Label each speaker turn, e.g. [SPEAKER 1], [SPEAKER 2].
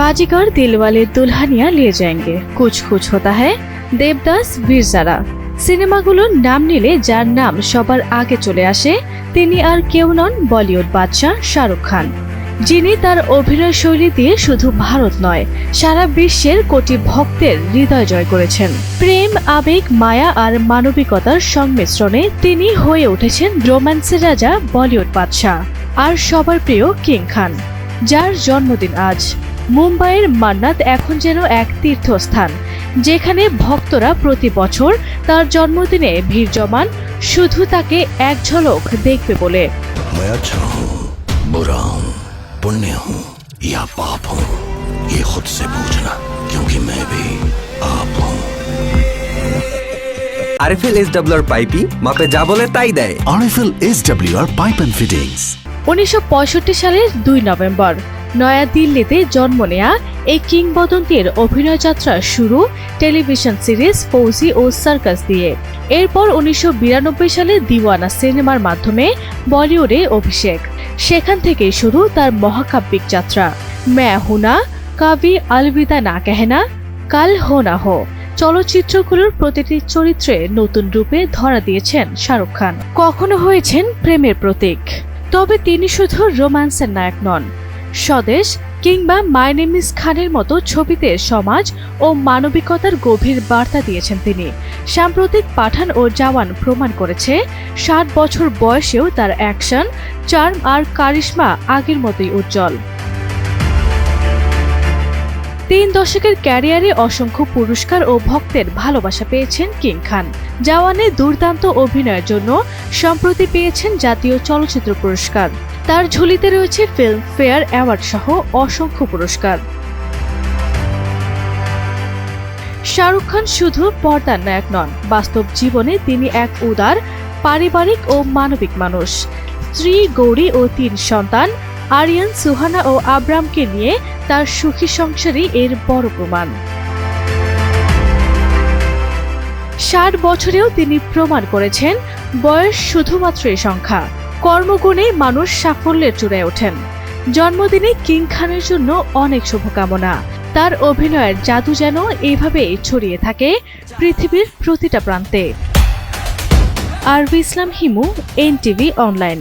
[SPEAKER 1] बाजीगर दिलवाले दुल्हनिया ले जाएंगे कुछ कुछ होता है দেবদাস বীরজারা সিনেমাগুলোর নাম নিলে যার নাম সবার আগে চলে আসে তিনি আর কেউ নন বলিউড বাদশাহ শাহরুখ খান যিনি তার অভিনয় শৈলী দিয়ে শুধু ভারত নয় সারা বিশ্বের কোটি ভক্তের হৃদয় জয় করেছেন প্রেম আবেগ মায়া আর মানবিকতার সংমিশ্রণে তিনি হয়ে উঠেছেন রোম্যান্সের রাজা বলিউড বাদশাহ আর সবার প্রিয় কিং খান যার জন্মদিন আজ মুম্বাইয়ের মান্নাত এখন যেন এক তীর্থস্থান যেখানে ভক্তরা প্রতি বছর তার জন্মদিনে ভিড় জমান শুধু তাকে এক ঝলক দেখবে বলে।
[SPEAKER 2] উনিশশো এস যা বলে তাই দেয়।
[SPEAKER 1] উনিশশো সালের দুই নভেম্বর নয়াদিল্লিতে জন্ম নেয়া এই কিংবদন্তির অভিনয় যাত্রা শুরু টেলিভিশন সিরিজ ফৌজি ও সার্কাস দিয়ে। এরপর উনিশশো বিরানব্বই সালে দিওয়ানা সিনেমার মাধ্যমে বলিউডে অভিষেক। সেখান থেকেই শুরু তার মহাকাব্যিক যাত্রা। ম্যা হুনা, কাবি আলবিদা না কেহেনা, কাল হো না হো চলচ্চিত্রগুলোর প্রতিটি চরিত্রে নতুন রূপে ধরা দিয়েছেন শাহরুখ খান। কখনো হয়েছেন প্রেমের প্রতীক, তবে তিনি শুধু রোম্যান্সের নায়ক নন। স্বদেশ কিংবা মাই খানের মতো ছবিতে সমাজ ও মানবিকতার গভীর বার্তা দিয়েছেন তিনি। সাম্প্রতিক পাঠান ও জাওয়ান প্রমাণ করেছে, ষাট বছর বয়সেও তার অ্যাকশন, চার্ম আর কারিশমা আগের মতোই উজ্জ্বল। তিন দশকের ক্যারিয়ারে অসংখ্য পুরস্কার ও ভক্তের ভালোবাসা পেয়েছেন কিং খান। জওয়ানে দুর্দান্ত অভিনয়ের জন্য সম্প্রতি পেয়েছেন জাতীয় চলচ্চিত্র পুরস্কার। তার ঝুলিতে রয়েছে ফিল্ম ফেয়ার অ্যাওয়ার্ড সহ অসংখ্য পুরস্কার। শাহরুখ খান শুধু পর্দার নায়ক নন, বাস্তব জীবনে তিনি এক উদার, পারিবারিক ও মানবিক মানুষ। স্ত্রী, গৌরী ও তিন সন্তান, আরিয়ান, সুহানা ও আব্রামকে নিয়ে তার সুখী সংসারই এর বড় প্রমাণ। ষাট বছরেও তিনি প্রমাণ করেছেন, বয়স শুধুমাত্রই সংখ্যা। কর্মগুণে মানুষ সাফল্যের চূড়ায় ওঠেন। জন্মদিনে কিং খানের জন্য অনেক শুভকামনা। তার অভিনয়ের জাদু যেন এইভাবে ছড়িয়ে থাকে পৃথিবীর প্রতিটা প্রান্তে। আরবি ইসলাম হিমু, এনটিভি অনলাইন।